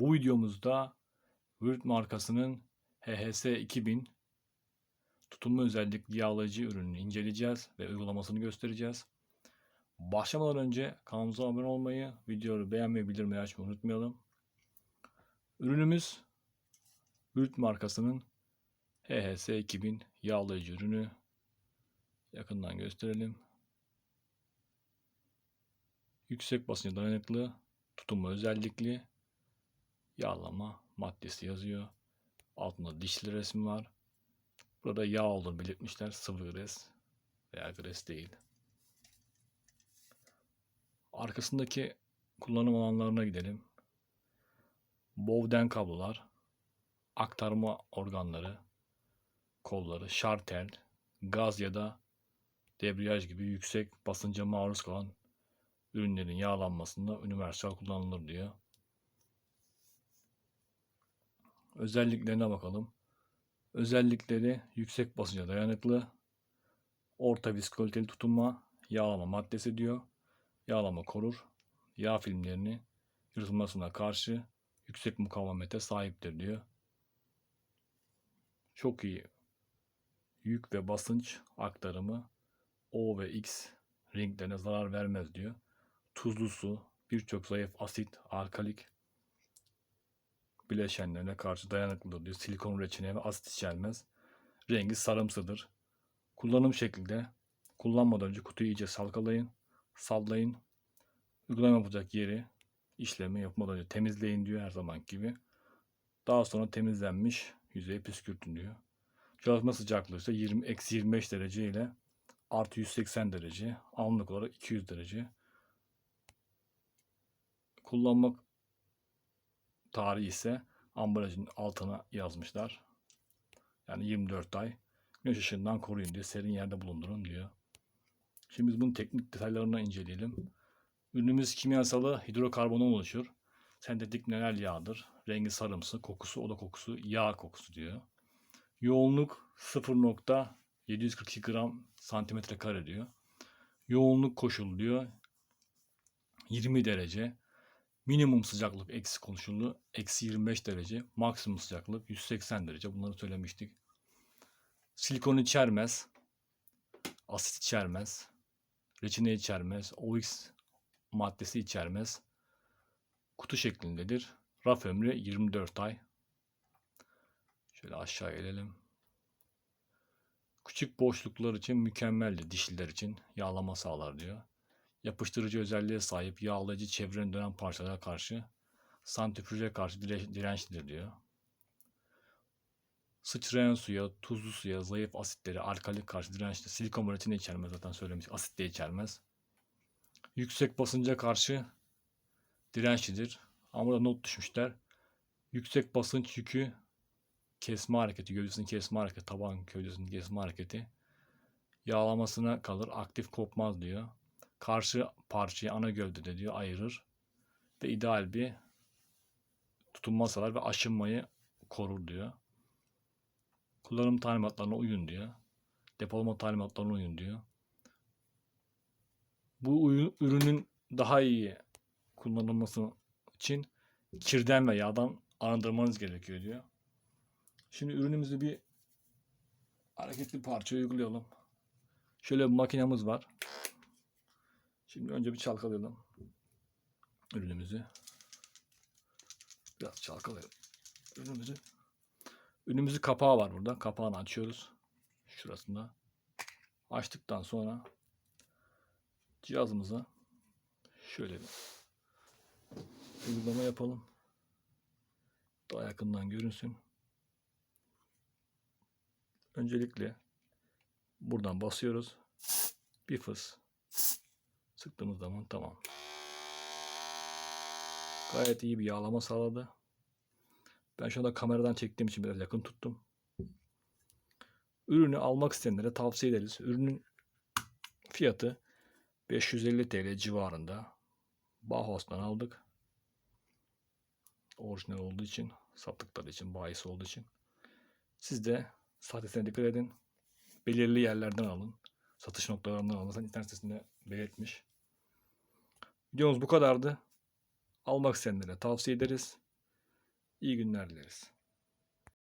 Bu videomuzda Wirt markasının HHS 2000 tutunma özellikli yağlayıcı ürününü inceleyeceğiz ve uygulamasını göstereceğiz. Başlamadan önce kanalımıza abone olmayı, videoyu beğenmeyi, bildirmeyi açmayı unutmayalım. Ürünümüz Wirt markasının HHS 2000 yağlayıcı ürünü. Yakından gösterelim. Yüksek basınca dayanıklı, tutunma özellikli, yağlama maddesi yazıyor. Altında dişli resmi var. Burada yağ olduğunu belirtmişler. Sıvı gres veya gres değil. Arkasındaki kullanım alanlarına gidelim. Bovden kablolar, aktarma organları, kolları, şartel, gaz ya da debriyaj gibi yüksek basınca maruz kalan ürünlerin yağlanmasında universal kullanılır diyor. Özelliklerine bakalım. Özellikleri yüksek basınca dayanıklı, orta viskoliteli tutunma, yağlama maddesi diyor. Yağlama korur, yağ filmlerini yırtılmasına karşı yüksek mukavemete sahiptir diyor. Çok iyi yük ve basınç aktarımı O ve X ringlerine zarar vermez diyor. Tuzlu su, birçok zayıf asit, alkalik bileşenlerine karşı dayanıklıdır diyor. Silikon reçine ve asit içermez. Rengi sarımsıdır. Kullanım şeklinde kullanmadan önce kutuyu iyice salkalayın, sallayın. Uygulama yapacak yeri işlemi yapmadan önce temizleyin diyor her zaman gibi. Daha sonra temizlenmiş yüzeyi püskürtün diyor. Çalışma sıcaklığı ise 20, eksi 25 derece ile artı 180 derece. Anlık olarak 200 derece. Kullanmak tarihi ise ambalajın altına yazmışlar. Yani 24 ay. Güneş ışığından koruyun diyor. Serin yerde bulundurun diyor. Şimdi biz bunun teknik detaylarını inceleyelim. Ürünümüz kimyasalı hidrokarbondan oluşur. Sentetik mineral yağdır. Rengi sarımsı, kokusu oda kokusu, yağ kokusu diyor. Yoğunluk 0.742 gram santimetre kare diyor. Yoğunluk koşulu diyor. 20 derece. Minimum sıcaklık eksi konuşuldu. Eksi 25 derece. Maksimum sıcaklık 180 derece. Bunları söylemiştik. Silikon içermez. Asit içermez. Reçine içermez. OX maddesi içermez. Kutu şeklindedir. Raf ömrü 24 ay. Şöyle aşağı gelelim. Küçük boşluklar için mükemmeldir. Dişliler için yağlama sağlar diyor. Yapıştırıcı özelliğe sahip yağlayıcı çevrenin dönen parçalara karşı santrifüje karşı dire- dirençlidir diyor. Sıçrayan suya, tuzlu suya, zayıf asitlere, alkali karşı dirençli. Silikon üretini içermez zaten söylemiş. Asit de içermez. Yüksek basınca karşı dirençlidir. Ama burada not düşmüşler. Yüksek basınç yükü kesme hareketi, gövdesini kesme hareketi, taban gövdesini kesme hareketi yağlamasına kalır. Aktif kopmaz diyor. Karşı parçayı ana gövdede diyor ayırır. Ve ideal bir tutunma sağlar ve aşınmayı korur diyor. Kullanım talimatlarına uyun diyor. Depolama talimatlarına uyun diyor. Bu ürünün daha iyi kullanılması için kirden ve yağdan arındırmanız gerekiyor diyor. Şimdi ürünümüzü bir hareketli parça uygulayalım. Şöyle bir makinamız var. Şimdi önce bir çalkalayalım ürünümüzü. Biraz çalkalayalım ürünümüzü. Ürünümüzün kapağı var burada. Kapağını açıyoruz. Şurasında. Açtıktan sonra cihazımıza şöyle bir uygulama yapalım. Daha yakından görünsün. Öncelikle buradan basıyoruz. Bir fıs sıktığımız zaman tamam. Gayet iyi bir yağlama sağladı. Ben şu anda kameradan çektiğim için biraz yakın tuttum. Ürünü almak isteyenlere tavsiye ederiz. Ürünün fiyatı 550 TL civarında. Bauhaus'tan aldık. Orijinal olduğu için, sattıkları için, bahis olduğu için. Siz de sahtesine dikkat edin. Belirli yerlerden alın. Satış noktalarından alın. Zaten internet sitesinde belirtmiş. Videomuz bu kadardı. Almak isteyenlere tavsiye ederiz. İyi günler dileriz.